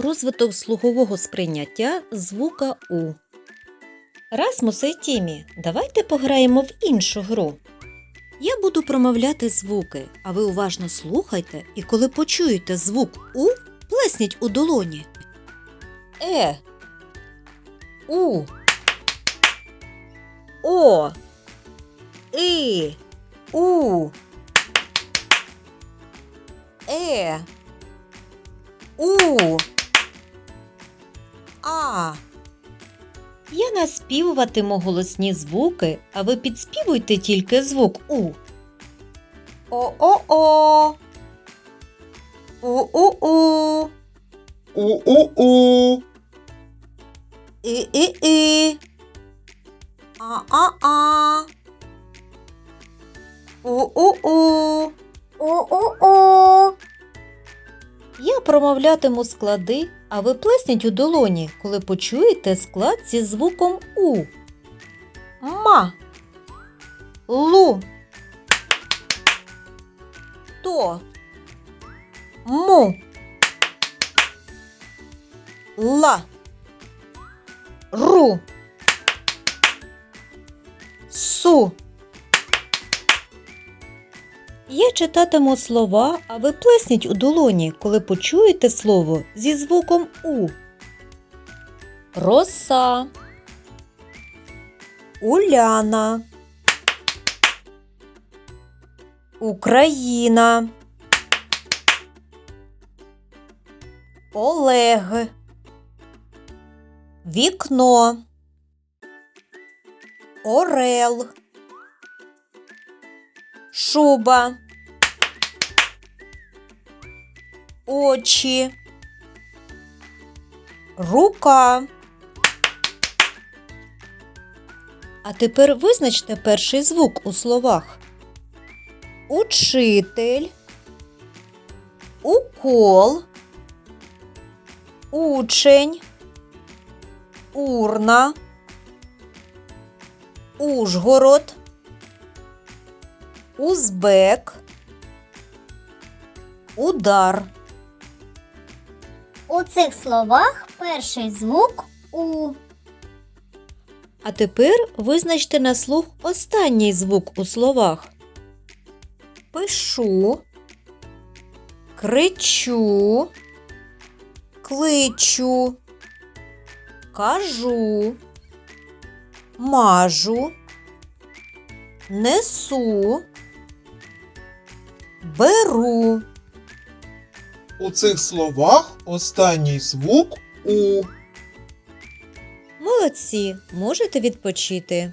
розвиток слухового сприйняття звука У. Расмусе і Тімі, давайте пограємо в іншу гру. Я буду промовляти звуки, а ви уважно слухайте, і коли почуєте звук У, плесніть у долоні. Е. У. О. И. У. Е. У. Я наспівуватиму голосні звуки, а ви підспівуйте тільки звук У. О-о-о. У-у-у. У-у-у. І-і-і. А-а-а. У-у-у. Я промовлятиму склади, а ви плесніть у долоні, коли почуєте склад зі звуком У. Ма. Лу. То. Му. Ла. Ру. Су. Я читатиму слова, а ви плесніть у долоні, коли почуєте слово зі звуком У. Роса. Уляна. Україна. Олег. Вікно. Орел. Шуба. Очі. Рука. А тепер визначте перший звук у словах. Учитель. Укол. Учень. Урна. Ужгород. Узбек. Удар. У цих словах перший звук У. А тепер визначте на слух останній звук у словах. Пишу, кричу, кличу, кажу, мажу, несу, беру. У цих словах останній звук У. Молодці, можете відпочити.